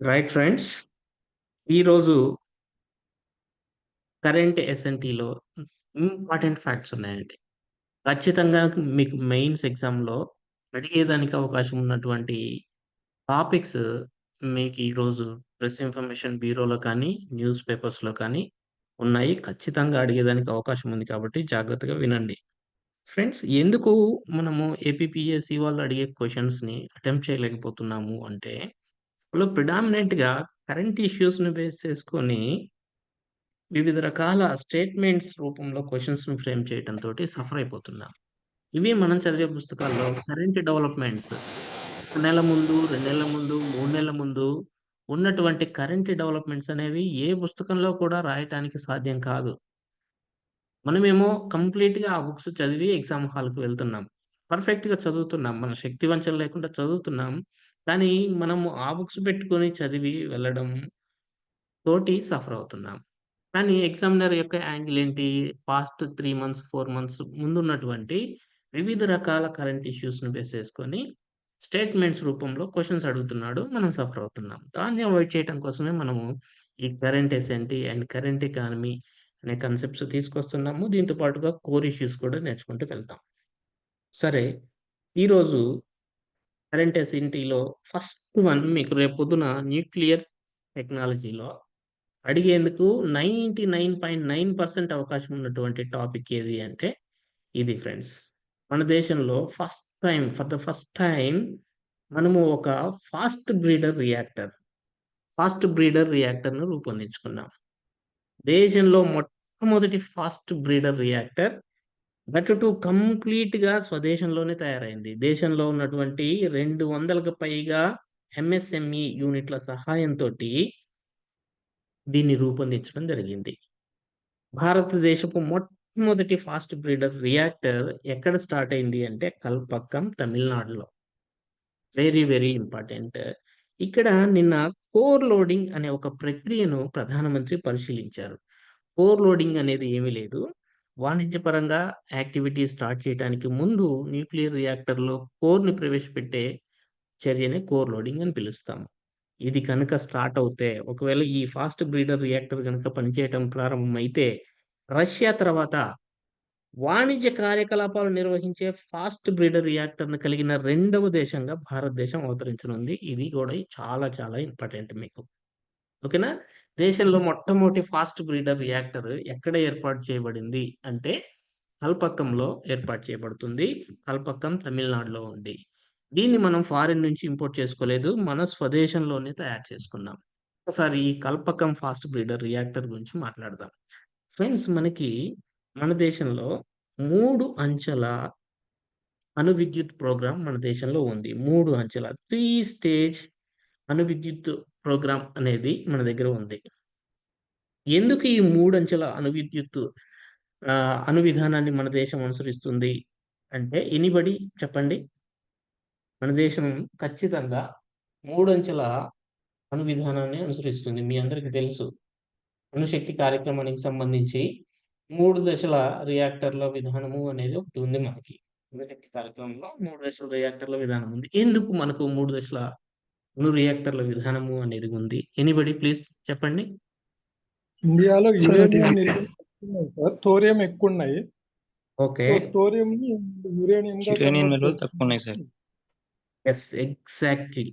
Right friends. ఈరోజు current ఎస్ఎన్‌టీలో important facts ఉన్నాయండి. ఖచ్చితంగా మీకు మెయిన్స్ ఎగ్జామ్‌లో అడిగేదానికి అవకాశం ఉన్నటువంటి టాపిక్స్ మీకు ఈరోజు ప్రెస్ ఇన్ఫర్మేషన్ బ్యూరోలో కానీ, న్యూస్ పేపర్స్‌లో కానీ ఉన్నాయి. ఖచ్చితంగా అడిగేదానికి అవకాశం ఉంది కాబట్టి జాగ్రత్తగా వినండి. ఫ్రెండ్స్ ఎందుకు మనము ఏపీపీఎస్సీ వాళ్ళు అడిగే క్వశ్చన్స్ని అటెంప్ట్ చేయలేకపోతున్నాము అంటే, లో ప్రిడామినెంట్‌గా కరెంట్ ఇష్యూస్‌ని బేస్ చేసుకొని వివిధ రకాల స్టేట్మెంట్స్ రూపంలో క్వెషన్స్‌ని ఫ్రేమ్ చేయడంతో సఫర్ అయిపోతున్నాం. ఇవి మనం చదివే పుస్తకాల్లో కరెంట్ డెవలప్‌మెంట్స్ ఒక నెల ముందు, రెండు నెలల ముందు, మూడు నెలల ముందు ఉన్నటువంటి కరెంట్ డెవలప్‌మెంట్స్ అనేవి ఏ పుస్తకంలో కూడా రాయటానికి సాధ్యం కాదు. మనమేమో కంప్లీట్‌గా ఆ బుక్స్ చదివి ఎగ్జామ్ హాల్‌కి వెళ్తున్నాం. పర్ఫెక్ట్‌గా చదువుతున్నాం. మన శక్తి వంచన లేకుండా చదువుతున్నాం. కానీ మనము ఆ బుక్స్ పెట్టుకొని చదివి వెళ్ళడం తోటి సఫర్ అవుతున్నాం. కానీ ఎగ్జామినర్ యొక్క యాంగిల్ ఏంటి? పాస్ట్ 3 మంత్స్, 4 మంత్స్ ముందున్నటువంటి వివిధ రకాల కరెంట్ ఇష్యూస్‌ని బేస్ చేసుకొని స్టేట్మెంట్స్ రూపంలో క్వెషన్స్ అడుగుతున్నాడు. మనం సఫర్ అవుతున్నాం. దాన్ని అవాయిడ్ చేయటం కోసమే మనము ఈ current SNT and current economy అనే కాన్సెప్ట్స్ తీసుకొస్తున్నాము. దీంతో పాటుగా కోర్ ఇష్యూస్ కూడా నేర్చుకుంటూ వెళ్తాం. సరే, ఈరోజు కరెంట్ ఇంటిలో ఫస్ట్ వన్ మీకు రేపు పొద్దున న్యూక్లియర్ టెక్నాలజీలో అడిగేందుకు 99.9% అవకాశం ఉన్నటువంటి టాపిక్ ఏది అంటే ఇది ఫ్రెండ్స్. మన దేశంలో first time for the first time మనము ఒక fast breeder reactor, fast breeder రియాక్టర్‌ను రూపొందించుకున్నాం. దేశంలో మొట్టమొదటి fast breeder reactor that too కంప్లీట్‌గా స్వదేశంలోనే తయారైంది. దేశంలో ఉన్నటువంటి 200కి పైగా ఎంఎస్ఎంఈ యూనిట్ల సహాయంతో దీన్ని రూపొందించడం జరిగింది. భారతదేశపు మొట్టమొదటి ఫాస్ట్ బ్రీడర్ రియాక్టర్ ఎక్కడ స్టార్ట్ అయింది అంటే కల్పక్కం తమిళనాడులో. Very, very important. ఇక్కడ నిన్న కోర్ లోడింగ్ అనే ఒక ప్రక్రియను ప్రధానమంత్రి పరిశీలించారు. కోర్ లోడింగ్ అనేది ఏమీ లేదు. వాణిజ్యపరంగా యాక్టివిటీ స్టార్ట్ చేయటానికి ముందు న్యూక్లియర్ రియాక్టర్‌లో కోర్‌ని ప్రవేశపెట్టే చర్యనే కోర్ లోడింగ్ అని పిలుస్తాము. ఇది కనుక స్టార్ట్ అవుతే ఒకవేళ ఈ ఫాస్ట్ బ్రీడర్ రియాక్టర్ కనుక పనిచేయటం ప్రారంభమైతే రష్యా తర్వాత వాణిజ్య కార్యకలాపాలు నిర్వహించే ఫాస్ట్ బ్రీడర్ రియాక్టర్ను కలిగిన రెండవ దేశంగా భారతదేశం అవతరించనుంది. ఇది కూడా చాలా చాలా ఇంపార్టెంట్ మీకు. ఓకేనా? దేశంలో మొట్టమొదటి ఫాస్ట్ బ్రీడర్ రియాక్టర్ ఎక్కడ ఏర్పాటు చేయబడింది అంటే కల్పక్కంలో ఏర్పాటు చేయబడుతుంది. కల్పక్కం తమిళనాడులో ఉంది. దీన్ని మనం ఫారిన్ నుంచి ఇంపోర్ట్ చేసుకోలేదు. మన స్వదేశంలోనే తయారు చేసుకున్నాం. ఒకసారి ఈ కల్పకం ఫాస్ట్ బ్రీడర్ రియాక్టర్ గురించి మాట్లాడదాం. ఫ్రెండ్స్ మనకి మన దేశంలో మూడు అంచెల అణు విద్యుత్ ప్రోగ్రామ్ మన దేశంలో ఉంది. మూడు అంచెల త్రీ స్టేజ్ అణు విద్యుత్ ప్రోగ్రామ్ అనేది మన దగ్గర ఉంది. ఎందుకు ఈ మూడు అంచెల అణు విద్యుత్ విధానాన్ని మన దేశం అనుసరిస్తుంది అంటే ఎనిబడి చెప్పండి? మన దేశం ఖచ్చితంగా మూడు అంచెల అణు విధానాన్ని అనుసరిస్తుంది. మీ అందరికి తెలుసు. అణుశక్తి కార్యక్రమానికి సంబంధించి మూడు దశల రియాక్టర్ల విధానము అనేది ఒకటి ఉంది మనకి. అణుశక్తి కార్యక్రమంలో మూడు దశల రియాక్టర్ల విధానం ఉంది. ఎందుకు మనకు మూడు దశల అణు రియాక్టర్ల విధానము అనేది ఉంది? ఎనీబడీ ప్లీజ్ చెప్పండి? ఇండియాలో. థోరియం ఎక్కువున్నాయి. ఓకే. సో, థోరియంని యురేనియంగా యురేనియం నిల్వలు తక్కువున్నాయి sir. Yes. Exactly.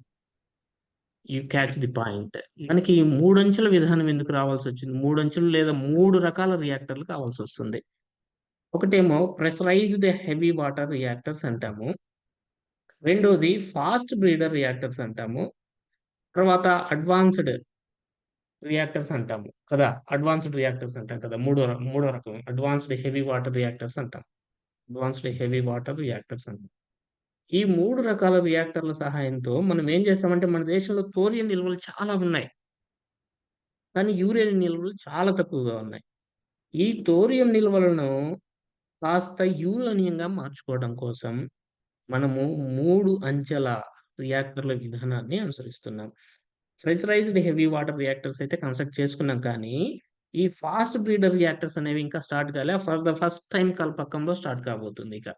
You catch the point. మనకి 3 అంచెల విధానం ఎందుకు రావాల్సొచ్చింది? 3 అంచెలు లేదా 3 రకాల రియాక్టర్లు కావాల్సొస్తుంది. ఒకటేమో ప్రెషరైజ్డ్ హెవీ వాటర్ రియాక్టర్స్ అంటాము. రెండోది ఫాస్ట్ బ్రీడర్ రియాక్టర్స్ అంటాము. తర్వాత అడ్వాన్స్‌డ్ రియాక్టర్స్ అంటాము కదా! అడ్వాన్స్‌డ్ రియాక్టర్స్ అంటాం కదా! మూడో మూడో రకం అడ్వాన్స్‌డ్ హెవీ వాటర్ రియాక్టర్స్ అంటాం. అడ్వాన్స్‌డ్ హెవీ వాటర్ రియాక్టర్స్ అంటాం. ఈ మూడు రకాల రియాక్టర్ల సహాయంతో మనం ఏం చేస్తామంటే మన దేశంలో తోరియం నిల్వలు చాలా ఉన్నాయి. కానీ యురేనియం నిల్వలు చాలా తక్కువగా ఉన్నాయి. ఈ తోరియం నిల్వలను కాస్త యూరేనియంగా మార్చుకోవడం కోసం మనము మూడు అంచెల రియాక్టర్ల విధానాన్ని అనుసరిస్తున్నాం. ప్రెషరైజ్డ్ హెవీ వాటర్ రియాక్టర్స్ అయితే కన్స్ట్రక్ట్ చేసుకున్నాం కానీ, ఈ ఫాస్ట్ బ్రీడర్ రియాక్టర్స్ అనేవి ఇంకా స్టార్ట్ కాలే. ఫర్ ద ఫస్ట్ టైం కల్పకంలో స్టార్ట్ కాబోతుంది ఇక.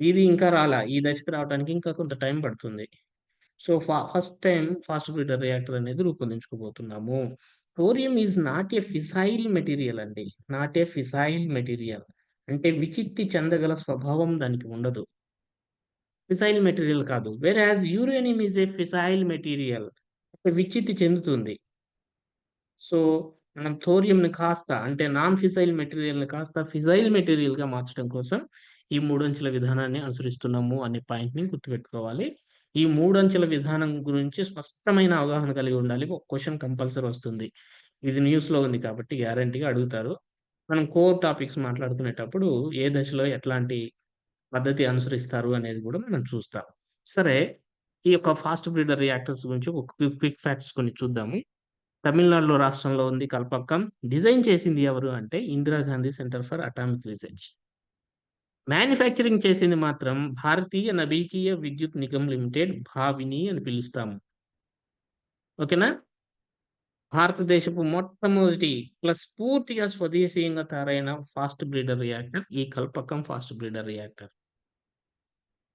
ఇది ఇంకా రాలా. ఈ దశకు రావటానికి ఇంకా కొంత టైం పడుతుంది. సో, ఫ first time fast breeder reactor అనేది రూపొందించుకోబోతున్నాము. Thorium is not a fissile material అండి. Not a fissile material. అంటే విచిత్తి చెందగల స్వభావం దానికి ఉండదు. ఫిసైల్ మెటీరియల్ కాదు. Whereas uranium is a fissile material. అంటే విచ్చిత్తి చెందుతుంది. సో, మనం థోరియంని కాస్త అంటే నాన్ ఫిసైల్ మెటీరియల్‌ని కాస్త ఫిసైల్ మెటీరియల్‌గా మార్చడం కోసం ఈ మూడంచెల విధానాన్ని అనుసరిస్తున్నాము అనే పాయింట్‌ని గుర్తుపెట్టుకోవాలి. ఈ మూడంచెల విధానం గురించి స్పష్టమైన అవగాహన కలిగి ఉండాలి. ఒక క్వశ్చన్ కంపల్సరీ వస్తుంది. ఇది న్యూస్‌లో ఉంది కాబట్టి గ్యారంటీగా అడుగుతారు. మనం కోర్ టాపిక్స్ మాట్లాడుకునేటప్పుడు ఏ దశలో ఎట్లాంటి పద్ధతి అనుసరిస్తారు అనేది కూడా మనం చూస్తాం. సరే, ఈ యొక్క ఫాస్ట్ బ్రీడర్ రియాక్టర్స్ గురించి ఒక క్విక్ క్విక్ ఫ్యాక్ట్స్ కొన్ని చూద్దాము. తమిళనాడులో రాష్ట్రంలో ఉంది కల్పక్కం. డిజైన్ చేసింది ఎవరు అంటే Indira Gandhi centre for atomic research. Manufacturing చేసింది మాత్రం భారతీయ నవీకీయ విద్యుత్ నిగమ్ లిమిటెడ్ భావిని అని పిలుస్తాము. ఓకేనా? భారతదేశపు మొట్టమొదటి ప్లస్ పూర్తిగా స్వదేశీయంగా తయారైన ఫాస్ట్ బ్రీడర్ రియాక్టర్ ఈ కల్పక్కం ఫాస్ట్ బ్రీడర్ రియాక్టర్.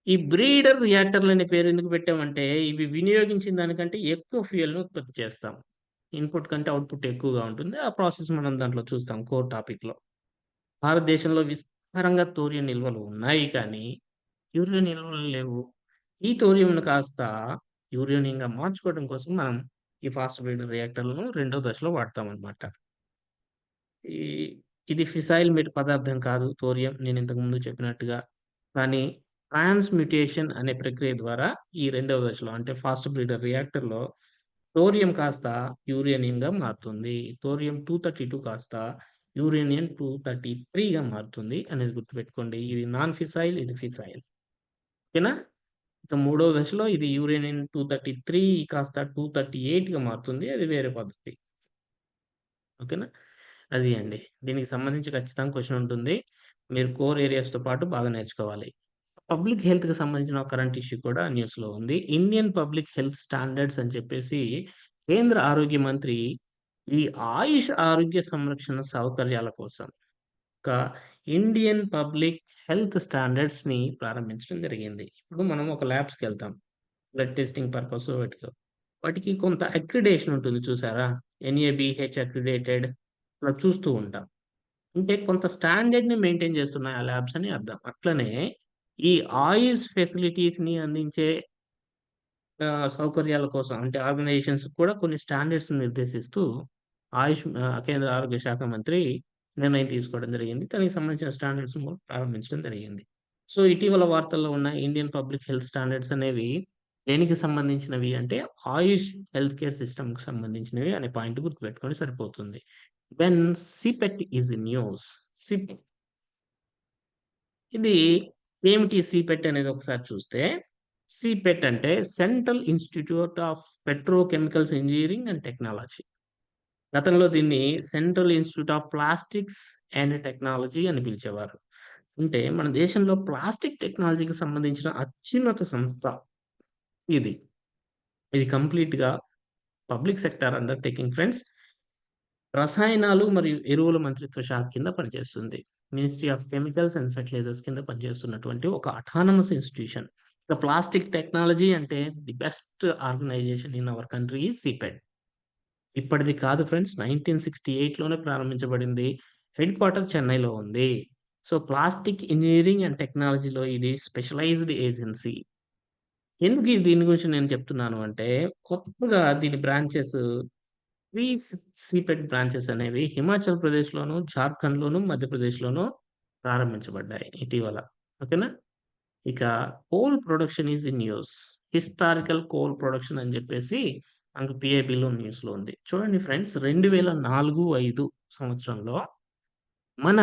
ఈ బ్రీడర్ రియాక్టర్‌లు అనే పేరు ఎందుకు పెట్టామంటే ఇవి వినియోగించిన దానికంటే ఎక్కువ ఫ్యూయల్‌ని ఉత్పత్తి చేస్తాం. ఇన్‌పుట్ కంటే అవుట్‌పుట్ ఎక్కువగా ఉంటుంది. ఆ ప్రాసెస్ మనం దాంట్లో చూస్తాం కోర్ టాపిక్‌లో. భారతదేశంలో విస్తారంగా థోరియం నిల్వలు ఉన్నాయి కానీ, యూరియా నిల్వలు లేవు. ఈ థోరియంను కాస్త యురేనియంగా మార్చుకోవడం కోసం మనం ఈ ఫాస్ట్ బ్రీడర్ రియాక్టర్‌లను రెండో దశలో వాడతామన్నమాట ఈ ఇది ఫిసైల్ మెట్ పదార్థం కాదు తోరియం నేను ఇంతకు ముందు చెప్పినట్టుగా. కానీ ట్రాన్స్‌మ్యుటేషన్ అనే ప్రక్రియ ద్వారా ఈ రెండవ దశలో అంటే ఫాస్ట్ బ్రీడర్ రియాక్టర్‌లో థోరియం కాస్త యూరేనియంగా మారుతుంది. థోరియం 232 కాస్త యురేనియం 233గా మారుతుంది అనేది గుర్తుపెట్టుకోండి. ఇది నాన్ ఫిసైల్, ఇది ఫిసైల్. ఓకేనా? ఇక మూడవ దశలో ఇది యూరేనియన్ టూ థర్టీ త్రీ కాస్త 238గా మారుతుంది. అది వేరే పద్ధతి. ఓకేనా? అది అండి. దీనికి సంబంధించి ఖచ్చితంగా క్వశ్చన్ ఉంటుంది. మీరు కోర్ ఏరియాస్‌తో పాటు బాగా నేర్చుకోవాలి. పబ్లిక్ హెల్త్కి సంబంధించిన కరెంట్ ఇష్యూ కూడా న్యూస్లో ఉంది. ఇండియన్ పబ్లిక్ హెల్త్ స్టాండర్డ్స్ అని చెప్పేసి కేంద్ర ఆరోగ్య మంత్రి ఈ ఆయుష్ ఆరోగ్య సంరక్షణ సౌకర్యాల కోసం ఒక ఇండియన్ పబ్లిక్ హెల్త్ స్టాండర్డ్స్ని ప్రారంభించడం జరిగింది. ఇప్పుడు మనం ఒక ల్యాబ్స్‌కెళ్తాం. బ్లడ్ టెస్టింగ్ పర్పస్ వాటికి వాటికి కొంత అక్రిడేషన్ ఉంటుంది చూసారా? ఎన్ఏబిహెచ్ అక్రిడేటెడ్ అలా చూస్తూ ఉంటాం. అంటే కొంత స్టాండర్డ్‌ని మెయింటైన్ చేస్తున్నాయి ఆ ల్యాబ్స్ అని అర్థం. అట్లనే ఈ ఆయుష్ ఫెసిలిటీస్‌ని అందించే సౌకర్యాల కోసం అంటే ఆర్గనైజేషన్స్ కూడా కొన్ని స్టాండర్డ్స్ నిర్దేశిస్తూ ఆయుష్ కేంద్ర ఆరోగ్య శాఖ మంత్రి నిర్ణయం తీసుకోవడం జరిగింది. దానికి సంబంధించిన స్టాండర్డ్స్ కూడా ప్రారంభించడం జరిగింది. సో, ఇటీవల వార్తల్లో ఉన్న ఇండియన్ పబ్లిక్ హెల్త్ స్టాండర్డ్స్ అనేవి దేనికి సంబంధించినవి అంటే ఆయుష్ హెల్త్ కేర్ సిస్టమ్‌కి సంబంధించినవి అనే పాయింట్ గుర్తుపెట్టుకొని సరిపోతుంది. When CIPET is in news. SIP ఇది ఏమిటి సిపెట్ అనేది ఒకసారి చూస్తే, సిపెట్ అంటే central institute of petrochemicals engineering and technology. గతంలో దీన్ని central institute of plastics and technology అని పిలిచేవారు. అంటే మన దేశంలో ప్లాస్టిక్ టెక్నాలజీకి సంబంధించిన అత్యున్నత సంస్థ ఇది. ఇది కంప్లీట్‌గా పబ్లిక్ సెక్టార్ అండర్‌టేకింగ్ ఫ్రెండ్స్. రసాయనాలు మరియు ఎరువుల మంత్రిత్వ శాఖ కింద పనిచేస్తుంది. Ministry of chemicals and fertilisers కింద పనిచేస్తున్నటువంటి ఒక autonomous institution. The plastic technology అంటే the best organisation in our country ఈ సిపెడ్ ఇప్పటిది కాదు ఫ్రెండ్స్ 1968లోనే ప్రారంభించబడింది. హెడ్ క్వార్టర్ చెన్నైలో ఉంది. సో, ప్లాస్టిక్ ఇంజనీరింగ్ అండ్ టెక్నాలజీలో ఇది స్పెషలైజ్డ్ ఏజెన్సీ. ఎందుకు దీని గురించి నేను చెప్తున్నాను అంటే, కొత్తగా దీని బ్రాంచెస్ త్రీ సిపెట్ బ్రాంచెస్ అనేవి హిమాచల్ ప్రదేశ్‌లోను, జార్ఖండ్‌లోను, మధ్యప్రదేశ్‌లోను ప్రారంభించబడ్డాయి ఇటీవల. ఓకేనా? ఇక coal production is in news historical coal production అని చెప్పేసి మనకు పిఐబిలో న్యూస్‌లో ఉంది. చూడండి ఫ్రెండ్స్ 2004, 5 సంవత్సరంలో మన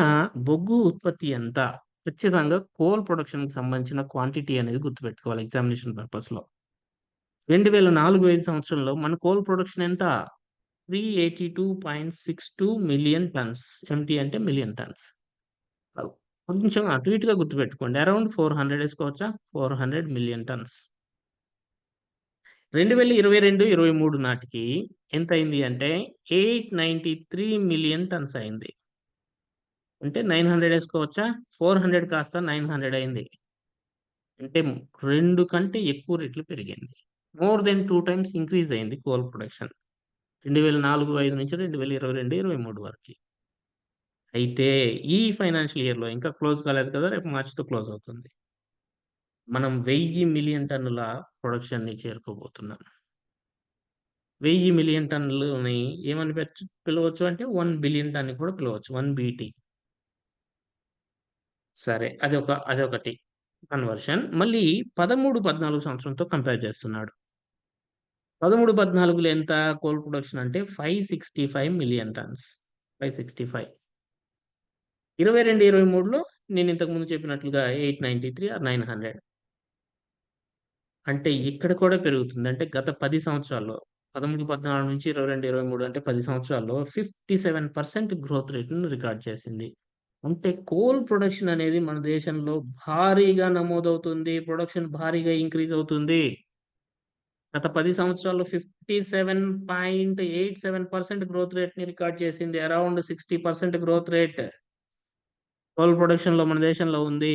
బొగ్గు ఉత్పత్తి ఎంత? ఖచ్చితంగా కోల్ ప్రొడక్షన్‌కి సంబంధించిన క్వాంటిటీ అనేది గుర్తుపెట్టుకోవాలి ఎగ్జామినేషన్ పర్పస్‌లో. 2004, 5 సంవత్సరంలో మన కోల్ ప్రొడక్షన్ ఎంత? Three eighty two point six two million tons MT అంటే మిలియన్ టన్స్. కొంచెం అటు ఇటుగా గుర్తుపెట్టుకోండి. అరౌండ్ ఫోర్ హండ్రెడ్ వేసుకోవచ్చా? Four hundred million tons. రెండు వేల ఇరవై రెండు ఇరవై మూడు నాటికి ఎంత అయింది అంటే eight ninety three million tons అయింది. అంటే నైన్ హండ్రెడ్ వేసుకోవచ్చా? ఫోర్ హండ్రెడ్ కాస్త నైన్ హండ్రెడ్ అయింది. అంటే రెండు కంటే ఎక్కువ రేట్లు పెరిగింది. More than two times increase అయింది కోల్ ప్రొడక్షన్. 2004, 5 నుంచి రెండు వేల ఇరవై రెండు ఇరవై మూడు వరకు అయితే ఈ ఫైనాన్షియల్ ఇయర్‌లో ఇంకా క్లోజ్ కాలేదు కదా! రేపు మార్చ్‌తో క్లోజ్ అవుతుంది. మనం వెయ్యి మిలియన్ టన్నుల ప్రొడక్షన్‌ని చేరుకోబోతున్నాం. వెయ్యి మిలియన్ టన్నులని ఏమని పిలవచ్చు అంటే వన్ బిలియన్ టన్ కూడా పిలవచ్చు. One BT. సరే. అదొక అదొకటి కన్వర్షన్. మళ్ళీ 13, 14 సంవత్సరంతో కంపేర్ చేస్తున్నాడు. పదమూడు పద్నాలుగులో ఎంత కోల్ ప్రొడక్షన్ అంటే five sixty five million tons five sixty five ఇరవై రెండు ఇరవై మూడులో నేను ఇంతకుముందు చెప్పినట్లుగా eight ninety three or nine hundred అంటే ఇక్కడ కూడా పెరుగుతుంది. అంటే గత పది సంవత్సరాల్లో పదమూడు పద్నాలుగు నుంచి ఇరవై రెండు ఇరవై మూడు అంటే పది సంవత్సరాల్లో ఫిఫ్టీ సెవెన్ పర్సెంట్ గ్రోత్ రేట్ను రికార్డ్ చేసింది. అంటే కోల్ ప్రొడక్షన్ అనేది మన దేశంలో భారీగా నమోదవుతుంది ప్రొడక్షన్ భారీగా ఇంక్రీజ్ అవుతుంది. గత పది సంవత్సరాల్లో 57.87% గ్రోత్ రేట్‌ని రికార్డ్ చేసింది. Around 60% growth rate. కోల్ ప్రొడక్షన్‌లో మన దేశంలో ఉంది.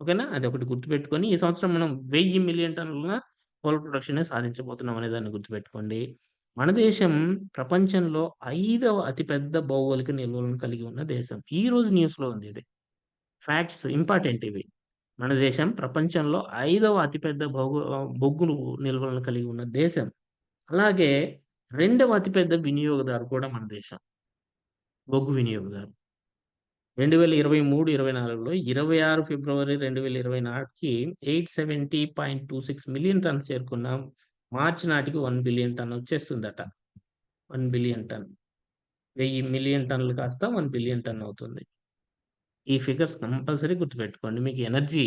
ఓకేనా? అది ఒకటి గుర్తుపెట్టుకొని ఈ సంవత్సరం మనం వెయ్యి మిలియన్ టన్నుల కోల్ ప్రొడక్షన్ సాధించబోతున్నాం అనే దాన్ని గుర్తుపెట్టుకోండి. మన దేశం ప్రపంచంలో ఐదవ అతిపెద్ద భౌగోళిక నిల్వలను కలిగి ఉన్న దేశం. ఈ రోజు న్యూస్‌లో ఉంది ఇది. ఫ్యాక్ట్స్ ఇంపార్టెంట్ ఇవి. మన దేశం ప్రపంచంలో ఐదవ అతిపెద్ద భౌగో బొగ్గును నిల్వలను కలిగి ఉన్న దేశం. అలాగే రెండవ అతిపెద్ద వినియోగదారు కూడా మన దేశం. బొగ్గు వినియోగదారు. 2023, 24లో 26 ఫిబ్రవరి 2024కి 870.26 మిలియన్ టన్స్ చేరుకున్నాం. మార్చి నాటికి వన్ బిలియన్ టన్ వచ్చేస్తుందట. One billion ton. వెయ్యి మిలియన్ టన్నులు కాస్త వన్ బిలియన్ టన్ అవుతుంది. ఈ ఫిగర్స్ కంపల్సరీ గుర్తుపెట్టుకోండి. మీకు ఎనర్జీ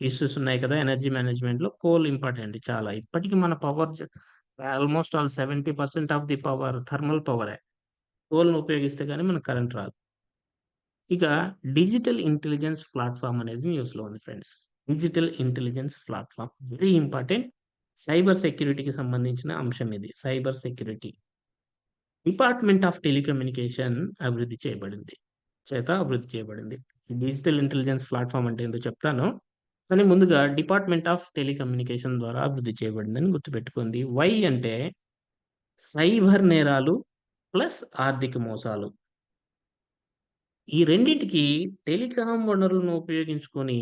ఇష్యూస్ ఉన్నాయి కదా! ఎనర్జీ మేనేజ్మెంట్‌లో కోల్ ఇంపార్టెంట్ చాలా. ఇప్పటికీ మన power almost all 70% of the power thermal పవరే. కోల్‌ని ఉపయోగిస్తే కానీ మనకు కరెంట్ రాదు. ఇక డిజిటల్ ఇంటెలిజెన్స్ ప్లాట్ఫామ్ అనేది న్యూస్‌లో ఉంది friends. Digital intelligence platform very important. Cyber సెక్యూరిటీకి సంబంధించిన అంశం ఇది. Cyber security. Department of telecommunication అభివృద్ధి చేయబడింది. చేత అభివృద్ధి చేయబడింది. డిజిటల్ ఇంటెలిజెన్స్ ప్లాట్‌ఫార్మ్ అంటే ఏందో చెప్తాను. కానీ ముందుగా డిపార్ట్‌మెంట్ ఆఫ్ టెలికమ్యూనికేషన్ ద్వారా అభివృద్ధి చేయబడిందని గుర్తుపెట్టుకుంది వై అంటే సైబర్ నేరాలు ప్లస్ ఆర్థిక మోసాలు. ఈ రెండింటికి టెలికాం వనరులను ఉపయోగించుకొని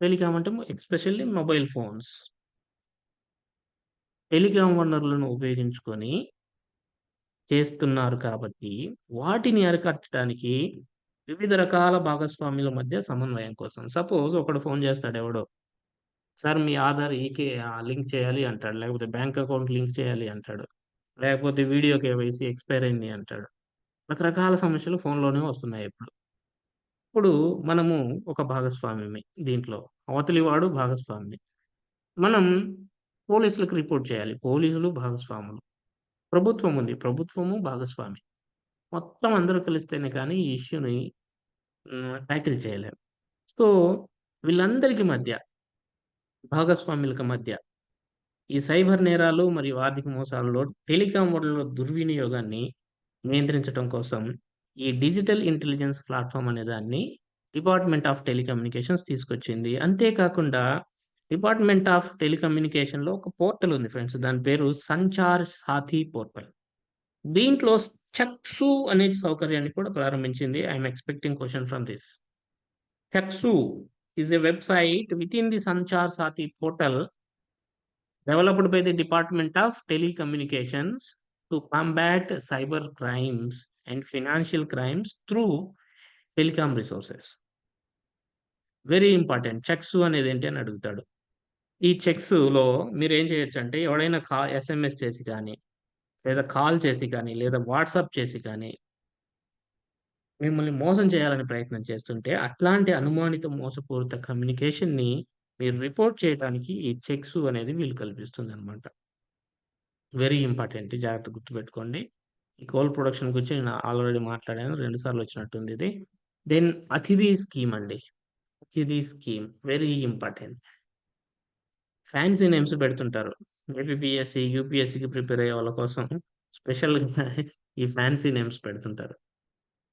టెలికాం అంటే ఎస్పెషల్లీ మొబైల్ ఫోన్స్. టెలికాం వనరులను ఉపయోగించుకొని చేస్తున్నారు కాబట్టి వాటిని అరికట్టడానికి వివిధ రకాల భాగస్వాముల మధ్య సమన్వయం కోసం. సపోజ్ ఒకడు ఫోన్ చేస్తాడు ఎవడో. సార్ మీ ఆధార్ ఈకే లింక్ చేయాలి అంటాడు. లేకపోతే బ్యాంక్ అకౌంట్ లింక్ చేయాలి అంటాడు. లేకపోతే వీడియో కేవైసీ ఎక్స్‌పైర్ అయింది అంటాడు. రకరకాల సమస్యలు ఫోన్‌లోనే వస్తున్నాయి ఇప్పుడు. ఇప్పుడు మనము ఒక భాగస్వామ్యమే దీంట్లో. అవతలి వాడు భాగస్వామి. మనం పోలీసులకు రిపోర్ట్ చేయాలి. పోలీసులు భాగస్వాములు. ప్రభుత్వం ఉంది. ప్రభుత్వము భాగస్వామి. మొత్తం అందరూ కలిస్తేనే కానీ ఈ ఇష్యూని హ్మ్, చేయలేము సో, వీళ్ళందరికీ మధ్య భాగస్వాములకు మధ్య ఈ సైబర్ నేరాలు మరియు ఆర్థిక మోసాలలో టెలికాం వరల్డ్లో దుర్వినియోగాన్ని నియంత్రించటం కోసం ఈ డిజిటల్ ఇంటెలిజెన్స్ ప్లాట్ఫామ్ అనే దాన్ని డిపార్ట్‌మెంట్ ఆఫ్ టెలికమ్యూనికేషన్స్ తీసుకొచ్చింది. అంతేకాకుండా డిపార్ట్‌మెంట్ ఆఫ్ టెలికమ్యూనికేషన్‌లో ఒక పోర్టల్ ఉంది ఫ్రెండ్స్. దాని పేరు సంచార్ సాథీ పోర్టల్. దీంట్లో చక్సు అనే సౌకర్యాన్ని కూడా ప్రారంభించింది. I expecting question from this. Chakshu is a website with in the Sanchar Saathi portal developed by the department of telecommunications to combat cyber crimes and financial crimes through telecom resources very important. Chakshu అనేది ఏంటి అని అడుగుతాడు. ఈ చెక్స్‌లో చేయొచ్చు అంటే ఎవడైనా కా SMS చేసి కానీ, లేదా కాల్ చేసి కానీ, లేదా వాట్సాప్ చేసి కానీ మిమ్మల్ని మోసం చేయాలని ప్రయత్నం చేస్తుంటే అట్లాంటి అనుమానిత మోసపూరిత కమ్యూనికేషన్‌ని మీరు రిపోర్ట్ చేయటానికి ఈ చెక్స్ అనేది వీలు కల్పిస్తుంది అనమాట వెరీ ఇంపార్టెంట్. జాగ్రత్త గుర్తుపెట్టుకోండి. ఈ కోల్ ప్రొడక్షన్ గురించి నేను ఆల్రెడీ మాట్లాడాను. రెండు సార్లు వచ్చినట్టుంది ఇది. దెన్ అతిథి స్కీమ్ అండి. Aditi scheme very important. Fancy names పెడుతుంటారు. ఏపీపీఎస్‌సి, యూపీఎస్‌సికి ప్రిపేర్ అయ్యే వాళ్ళ కోసం స్పెషల్‌గా ఈ ఫ్యాన్సీ నేమ్స్ పెడుతుంటారు.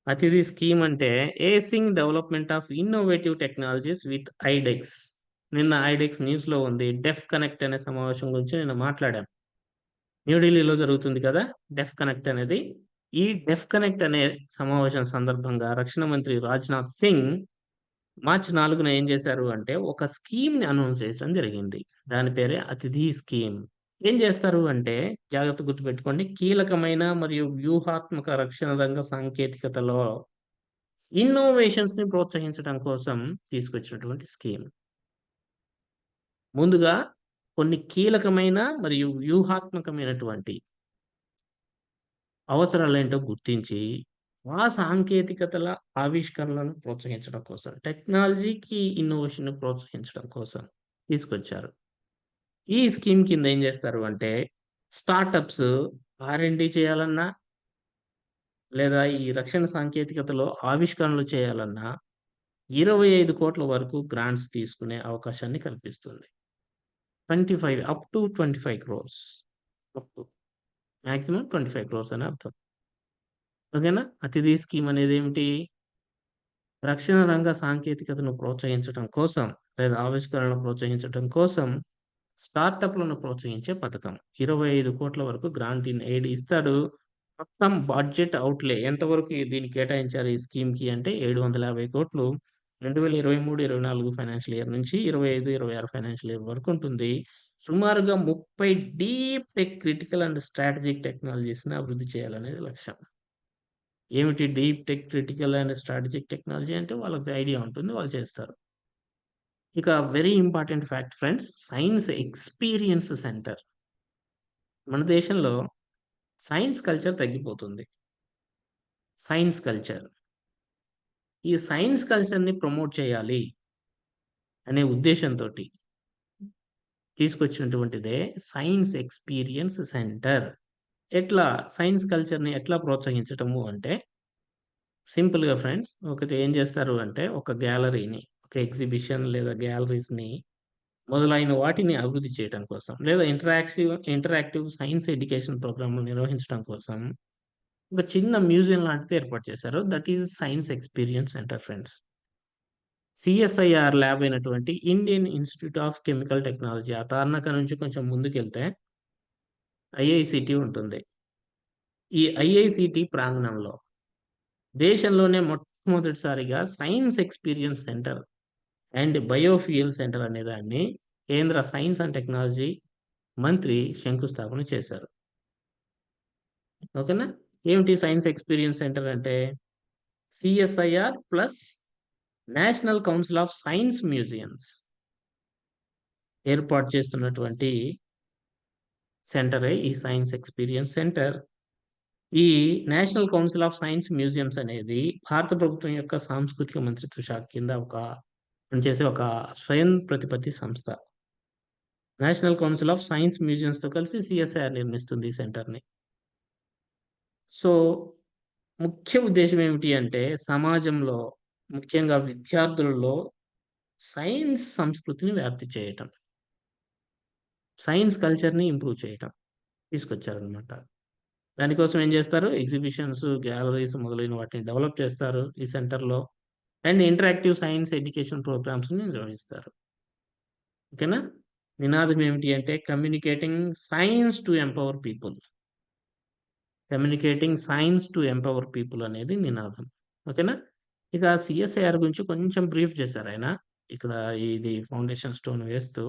అతిథి స్కీమ్ అంటే acing development of innovative technologies with iDEX. నిన్న ఐడెక్స్ న్యూస్‌లో ఉంది. డెఫ్ కనెక్ట్ అనే సమావేశం గురించి నిన్న మాట్లాడాం. న్యూఢిల్లీలో జరుగుతుంది కదా! డెఫ్ కనెక్ట్ అనేది. ఈ డెఫ్ కనెక్ట్ అనే సమావేశం సందర్భంగా రక్షణ మంత్రి రాజ్‌నాథ్ సింగ్ మార్చి నాలుగున ఏం చేశారు అంటే, ఒక స్కీమ్‌ని అనౌన్స్ చేయడం జరిగింది. దాని పేరే అతిథి స్కీమ్. ఏం చేస్తారు అంటే, జాగ్రత్త గుర్తుపెట్టుకోండి. కీలకమైన మరియు వ్యూహాత్మక రక్షణ రంగ సాంకేతికతలో ఇన్నోవేషన్స్‌ని ప్రోత్సహించడం కోసం తీసుకొచ్చినటువంటి స్కీమ్. ముందుగా కొన్ని కీలకమైన మరియు వ్యూహాత్మకమైనటువంటి అవసరాలు ఏంటో గుర్తించి, ఆ సాంకేతికతల ఆవిష్కరణలను ప్రోత్సహించడం కోసం, టెక్నాలజీకి ఇన్నోవేషన్ను ప్రోత్సహించడం కోసం తీసుకొచ్చారు. ఈ స్కీమ్ కింద ఏం చేస్తారు అంటే, స్టార్టప్స్ ఆర్ఎండి చేయాలన్నా లేదా ఈ రక్షణ సాంకేతికతలో ఆవిష్కరణలు చేయాలన్నా ఇరవై ఐదు కోట్ల వరకు గ్రాంట్స్ తీసుకునే అవకాశాన్ని కల్పిస్తుంది. 25 up to 25 crores. Up to. Maximum 25 crores అని అర్థం. ఓకేనా? అతిథి స్కీమ్ అనేది ఏమిటి రక్షణ రంగ సాంకేతికతను ప్రోత్సహించడం కోసం లేదా ఆవిష్కరణను ప్రోత్సహించడం కోసం స్టార్టప్‌లను ప్రోత్సహించే పథకం. ఇరవై ఐదు కోట్ల వరకు గ్రాంట్ ఇన్ ఎయిడ్ ఇస్తాడు. మొత్తం బడ్జెట్ అవుట్లే ఎంతవరకు దీన్ని కేటాయించారు ఈ స్కీమ్‌కి అంటే 750,00,00,000 2023, 24 ఫైనాన్షియల్ ఇయర్ నుంచి 25, 26 ఫైనాన్షియల్ ఇయర్ వరకు ఉంటుంది. సుమారుగా 30 deep tech critical and strategic టెక్నాలజీస్‌ని అభివృద్ధి చేయాలనేది లక్ష్యం. ఏమిటి deep tech critical and strategic technology అంటే వాళ్ళకి ఐడియా ఉంటుంది. వాళ్ళు చేస్తారు. ఇక very important fact friends science experience centre. మన దేశంలో సైన్స్ కల్చర్ తగ్గిపోతుంది. Science culture. ఈ సైన్స్ కల్చర్‌ని ప్రమోట్ చేయాలి. అనే ఉద్దేశంతో తీసుకొచ్చినటువంటిదే సైన్స్ ఎక్స్‌పీరియన్స్ సెంటర్. ఎట్లా సైన్స్ కల్చర్‌ని ఎట్లా ప్రోత్సహించటము అంటే సింపుల్‌గా ఫ్రెండ్స్ ఒకటి ఏం చేస్తారు అంటే ఒక గ్యాలరీని, ఒక ఎగ్జిబిషన్ లేదా గ్యాలరీస్‌ని మొదలైన వాటిని అభివృద్ధి చేయటం కోసం లేదా ఇంటరాక్సివ్ ఇంటరాక్టివ్ సైన్స్ ఎడ్యుకేషన్ ప్రోగ్రాంలు నిర్వహించడం కోసం ఒక చిన్న మ్యూజియం లాంటిది ఏర్పాటు చేశారు. That is science experience centre friends. CSIR lab అయినటువంటి Indian institute of chemical technology ఆ తార్నాక నుంచి కొంచెం ముందుకెళ్తే ఐఐసిటి ఉంటుంది. ఈ ఐఐసిటి ప్రాంగణంలో దేశంలోనే మొట్టమొదటిసారిగా science experience centre and biofuel centre అనే దాన్ని కేంద్ర సైన్స్ అండ్ టెక్నాలజీ మంత్రి శంకుస్థాపన చేశారు. ఓకేనా? ఏమిటి సైన్స్ ఎక్స్‌పీరియన్స్ సెంటర్ అంటే CSIR plus national council of science museums. ఏర్పాటు చేస్తున్నటువంటి సెంటరే ఈ సైన్స్ ఎక్స్‌పీరియన్స్ సెంటర్. ఈ national council of science museums అనేది భారత ప్రభుత్వం యొక్క సాంస్కృతిక మంత్రిత్వ శాఖ కింద ఒక పనిచేసే ఒక స్వయం ప్రతిపత్తి సంస్థ. నేషనల్ కౌన్సిల్ ఆఫ్ సైన్స్ మ్యూజియంస్తో కలిసి సిఎస్ఐఆర్ నిర్మిస్తుంది ఈ సెంటర్‌ని. సో, ముఖ్య ఉద్దేశం ఏమిటి అంటే సమాజంలో ముఖ్యంగా విద్యార్థులలో సైన్స్ సంస్కృతిని వ్యాప్తి చేయటం. సైన్స్ కల్చర్‌ని ఇంప్రూవ్ చేయటం. తీసుకొచ్చారనమాట. దానికోసం ఏం చేస్తారు ఎగ్జిబిషన్స్, గ్యాలరీస్ మొదలైన వాటిని డెవలప్ చేస్తారు ఈ సెంటర్‌లో. అండ్ ఇంటరాక్టివ్ సైన్స్ ఎడ్యుకేషన్ ప్రోగ్రామ్స్‌ని నిర్వహిస్తారు. ఓకేనా? నినాదం ఏమిటి అంటే communicating science to empower people. Communicating science to empower people అనేది నినాదం. ఓకేనా? ఇక సీఎస్ఐఆర్ గురించి కొంచెం బ్రీఫ్ చేశారు ఆయన ఇక్కడ ఇది ఫౌండేషన్ స్టోన్ వేస్తూ.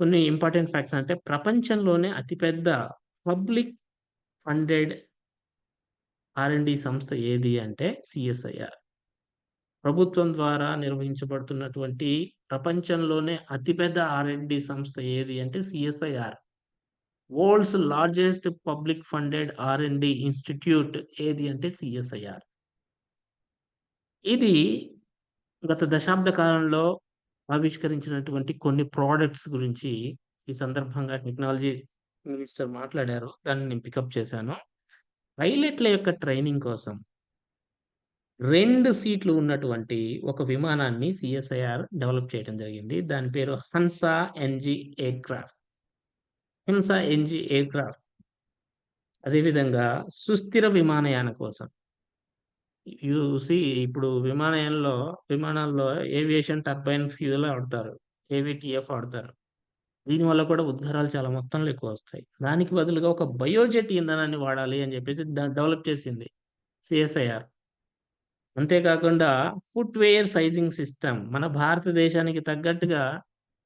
కొన్ని ఇంపార్టెంట్ ఫ్యాక్ట్స్ అంటే ప్రపంచంలోనే అతిపెద్ద పబ్లిక్ ఫండెడ్ ఆర్ఎండి సంస్థ ఏది అంటే సిఎస్ఐఆర్ ప్రభుత్వం ద్వారా నిర్వహించబడుతున్నటువంటి ప్రపంచంలోనే అతిపెద్ద ఆర్ఎండి సంస్థ ఏది అంటే CSIR world's largest public funded R and D institute ఏది అంటే సిఎస్ఐఆర్ ఇది గత దశాబ్ద కాలంలో ఆవిష్కరించినటువంటి కొన్ని ప్రోడక్ట్స్ గురించి ఈ సందర్భంగా టెక్నాలజీ మినిస్టర్ మాట్లాడారు. దాన్ని నేను పికప్ చేశాను. పైలట్‌ల యొక్క ట్రైనింగ్ కోసం రెండు సీట్లు ఉన్నటువంటి ఒక విమానాన్ని సిఎస్ఐఆర్ డెవలప్ చేయడం జరిగింది. దాని పేరు Hansa NG aircraft. Hansa NG aircraft. అదేవిధంగా సుస్థిర విమానయాన కోసం. యూసి ఇప్పుడు విమానయంలో విమానాల్లో ఏవియేషన్ టర్బైన్ ఫ్యూయల్ వాడతారు. ఏవిటిఎఫ్ వాడతారు. దీనివల్ల కూడా ఉద్గారాలు చాలా మొత్తంలో ఎక్కువ వస్తాయి దానికి బదులుగా ఒక బయోజెట్ ఇంధనాన్ని వాడాలి అని చెప్పేసి డెవలప్ చేసింది సిఎస్ఐఆర్ అంతేకాకుండా ఫుట్‌వేర్ సైజింగ్ సిస్టమ్ మన భారతదేశానికి తగ్గట్టుగా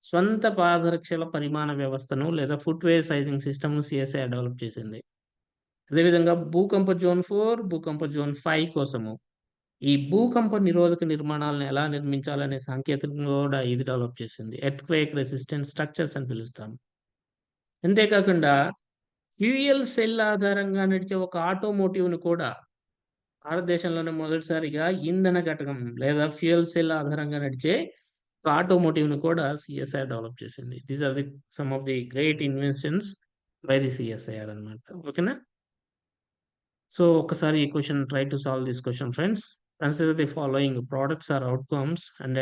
స్వంత పాదరక్షల పరిమాణ వ్యవస్థను లేదా ఫుట్‌వేర్ సైజింగ్ సిస్టమ్‌ను సిఎస్ఐ డెవలప్ చేసింది. అదేవిధంగా భూకంప జోన్ ఫోర్ భూకంప జోన్ ఫైవ్ కోసము ఈ భూకంప నిరోధక నిర్మాణాలను ఎలా నిర్మించాలనే సాంకేతికం కూడా ఇది డెవలప్ చేసింది. ఎర్త్‌క్వేక్ రెసిస్టెంట్ స్ట్రక్చర్స్ అని పిలుస్తాం. అంతేకాకుండా ఫ్యూయల్ సెల్ ఆధారంగా నడిచే ఒక ఆటోమోటివ్ను కూడా భారతదేశంలోనే మొదటిసారిగా ఇంధన ఘటకం లేదా ఫ్యూయల్ సెల్ ఆధారంగా నడిచే ఒక ఆటోమోటివ్‌ని కూడా సిఎస్ఐఆర్ డెవలప్ చేసింది. These are the some of the great inventions by the CSIR అన్నమాట. ఓకేనా? సో, ఒక్కసారి ఈ question try to solve this question friends. Consider the following products or outcomes and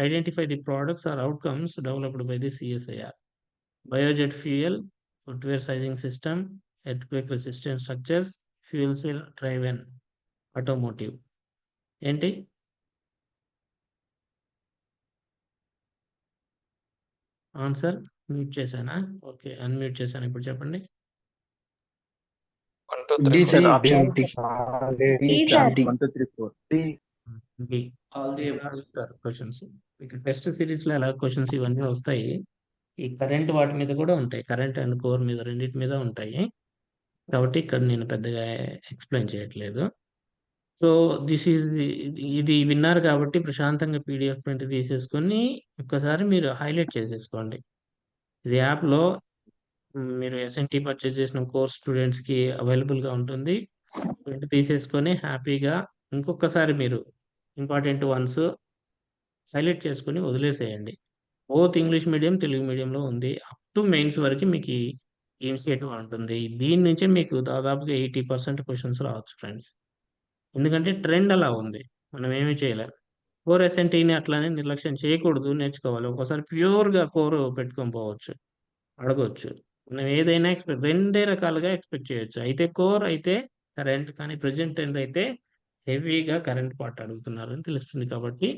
identify the products or outcomes developed by the CSIR biojet fuel, footwear sizing system, earthquake resistant structures, fuel cell driven automotive. ఏంటి? Answer mute చేశానా? Okay. Unmute చేశాను. ఇప్పుడు చెప్పండి. 1, 2, D 3, sir 4. Option D. D sir. D. 1, 2, 3, 4. B. All the ఇలా అడుగుతారు questions. ఇక test సీరీస్‌లో ఎలా questions ఇవన్నీ వస్తాయి. ఈ కరెంట్ వాటి మీద కూడా ఉంటాయి. కరెంట్ అండ్ కోర్ మీద రెండిటి మీద ఉంటాయి. కాబట్టి ఇక్కడ నేను పెద్దగా ఎక్స్‌ప్లెయిన్ చేయట్లేదు. సో, దిస్ ఈజ్ ఇది విన్నారు కాబట్టి ప్రశాంతంగా పీడీఎఫ్ ప్రింట్ తీసేసుకొని ఒక్కసారి మీరు హైలైట్ చేసేసుకోండి. ఇది యాప్‌లో హ్మ్, మీరు ఎస్ఎన్‌టి పర్చేజ్ చేసిన కోర్స్ స్టూడెంట్స్‌కి అవైలబుల్‌గా ఉంటుంది. ప్రింట్ తీసేసుకొని హ్యాపీగా ఇంకొకసారి మీరు ఇంపార్టెంట్ వన్స్ హైలైట్ చేసుకొని వదిలేసేయండి. బోత్ ఇంగ్లీష్ మీడియం, తెలుగు మీడియంలో ఉంది. అప్ టు మెయిన్స్ వరకి మీకు ఈ ఇనిషియేటివ్ ఉంటుంది. దీని నుంచే మీకు దాదాపుగా 80% క్వెషన్స్ రావచ్చు ఫ్రెండ్స్. ఎందుకంటే ట్రెండ్ అలా ఉంది. మనం ఏమి చేయలేం. కోర్ ఎస్ఎన్‌టిని అట్లానే నిర్లక్ష్యం చేయకూడదు. నేర్చుకోవాలి. ఒక్కోసారి ప్యూర్‌గా కోర్ పెట్టుకొని పోవచ్చు. అడగొచ్చు. మనం ఏదైనా ఎక్స్‌పెక్ట్ రెండే రకాలుగా ఎక్స్‌పెక్ట్ చేయొచ్చు. అయితే కోర్ అయితే కరెంట్ కానీ ప్రజెంట్ ట్రెండ్ అయితే హెవీగా కరెంట్ పార్ట్ అని తెలుస్తుంది కాబట్టి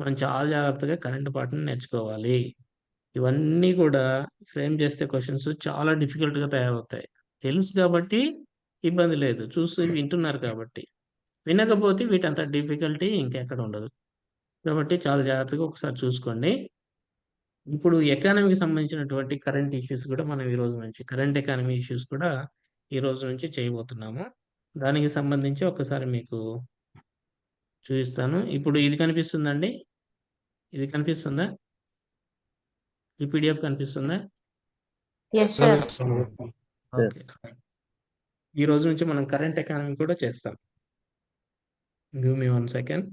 మనం చాలా జాగ్రత్తగా కరెంట్ పార్ట్‌ని నేర్చుకోవాలి. ఇవన్నీ కూడా ఫ్రేమ్ చేస్తే క్వశ్చన్స్ చాలా డిఫికల్ట్‌గా తయారవుతాయి. తెలుసు కాబట్టి ఇబ్బంది లేదు. చూసి వింటున్నారు కాబట్టి. వినకపోతే వీటంత డిఫికల్టీ ఇంకెక్కడ ఉండదు. కాబట్టి చాలా జాగ్రత్తగా ఒకసారి చూసుకోండి. ఇప్పుడు ఎకానమీకి సంబంధించినటువంటి కరెంట్ ఇష్యూస్ కూడా మనం ఈ రోజు నుంచి కరెంట్ ఎకానమీ ఇష్యూస్ కూడా ఈ రోజు నుంచి చేయబోతున్నాము. దానికి సంబంధించి ఒక్కసారి మీకు చూపిస్తాను. ఇప్పుడు ఇది కనిపిస్తుందండి? ఇది కనిపిస్తుందా? ఈ పీడీఎఫ్ కనిపిస్తుందా? ఓకే. ఈ రోజు నుంచి మనం కరెంట్ ఎకానమీ కూడా చేస్తాం. Give me one second.